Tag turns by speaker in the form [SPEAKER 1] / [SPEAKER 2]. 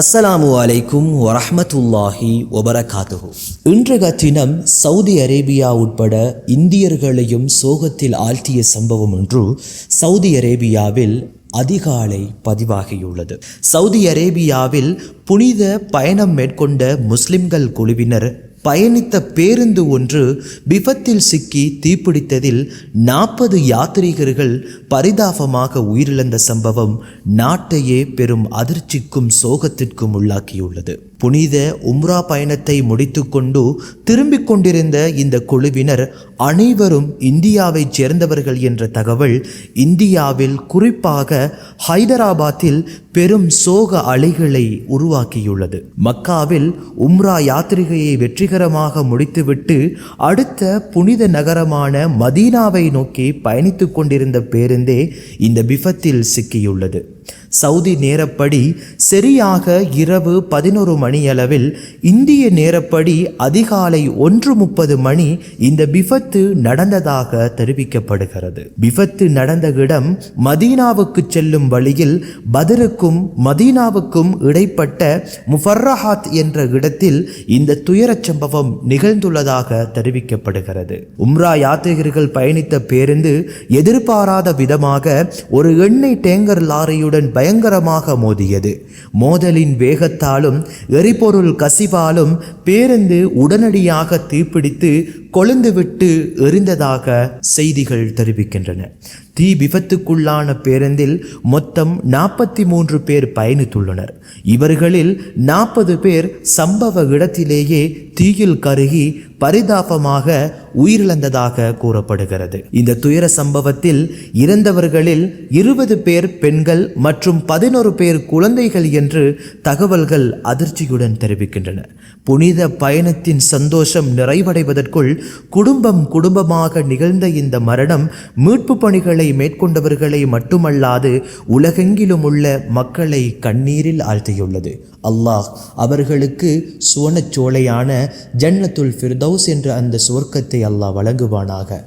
[SPEAKER 1] அஸ்ஸலாமு அலைக்கும் வரஹ்மத்துல்லாஹி வபரகாத்துஹு. இன்றைய தினம் சவுதி அரேபியா உட்பட இந்தியர்களையும் சோகத்தில் ஆழ்த்திய சம்பவம் ஒன்று சவுதி அரேபியாவில் அதிகாலை பதிவாகியுள்ளது. சவுதி அரேபியாவில் புனித பயணம் மேற்கொண்ட முஸ்லிம்கள் குழுவினர் பயணித்த பேருந்து ஒன்று விபத்தில் சிக்கி தீப்பிடித்ததில் நாற்பது யாத்ரீகர்கள் பரிதாபமாக உயிரிழந்த சம்பவம் நாட்டையே பெரும் அதிர்ச்சிக்கும் சோகத்திற்கும் உள்ளாக்கியுள்ளது. புனித உம்ரா பயணத்தை முடித்துக்கொண்டு திரும்பிக் கொண்டிருந்த இந்த குழுவினர் அனைவரும் இந்தியாவைச் சேர்ந்தவர்கள் என்ற தகவல் இந்தியாவில் குறிப்பாக ஹைதராபாத்தில் பெரும் சோக அலைகளை உருவாக்கியுள்ளது. மக்காவில் உம்ரா யாத்திரிகையை வெற்றிகரமாக முடித்துவிட்டு அடுத்த புனித நகரமான மதீனாவை நோக்கி பயணித்துக் கொண்டிருந்த பேருந்தே இந்த விபத்தில் சிக்கியுள்ளது. சவுதி நேரப்படி சரியாக இரவு பதினொரு மணியளவில் இந்திய நேரப்படி அதிகாலை ஒன்று முப்பது மணி இந்த விபத்து நடந்ததாக தெரிவிக்கப்படுகிறது. விபத்து நடந்த இடம் மதீனாவுக்கு செல்லும் வழியில் பதருக்கும் மதீனாவுக்கும் இடைப்பட்ட முஃபர்ரஹாத் என்ற இடத்தில் இந்த துயரச் சம்பவம் நிகழ்ந்துள்ளதாக தெரிவிக்கப்படுகிறது. உம்ரா யாத்ரிகர்கள் பயணித்த பேருந்து எதிர்பாராத விதமாக ஒரு எண்ணெய் டேங்கர் லாரியுடன் பயங்கரமாக மோதியது. மோதலின் வேகத்தாலும் எரிபொருள் கசிவாலும் பேருந்து உடனடியாக தீப்பிடித்து கொழுந்துவிட்டு எரிந்ததாக செய்திகள் தெரிவிக்கின்றன. தீ விபத்துக்குள்ளான பேருந்தில் மொத்தம் நாற்பத்தி மூன்று பேர் பயணித்துள்ளனர். இவர்களில் நாற்பது பேர் சம்பவ இடத்திலேயே தீயில் கருகி பரிதாபமாக உயிரிழந்ததாக கூறப்படுகிறது. இந்த துயர சம்பவத்தில் இறந்தவர்களில் இருபது பேர் பெண்கள் மற்றும் பதினொரு பேர் குழந்தைகள் என்று தகவல்கள் அதிர்ச்சியுடன் தெரிவிக்கின்றன. புனித பயணத்தின் சந்தோஷம் நிறைவடைவதற்குள் குடும்பம் குடும்பமாக நிகழ்ந்த இந்த மரணம் மீட்பு பணிகளை மேற்கொண்டவர்களை மட்டுமல்லாது உலகெங்கிலும் உள்ள மக்களை கண்ணீரில் ஆழ்த்தியுள்ளது. அல்லாஹ் அவர்களுக்கு சுவனச்சோலையான ஜன்னத்துல் ஃபிர்தௌஸ் என்ற அந்த சுவர்க்கத்தை அல்லாஹ் வழங்குவானாக.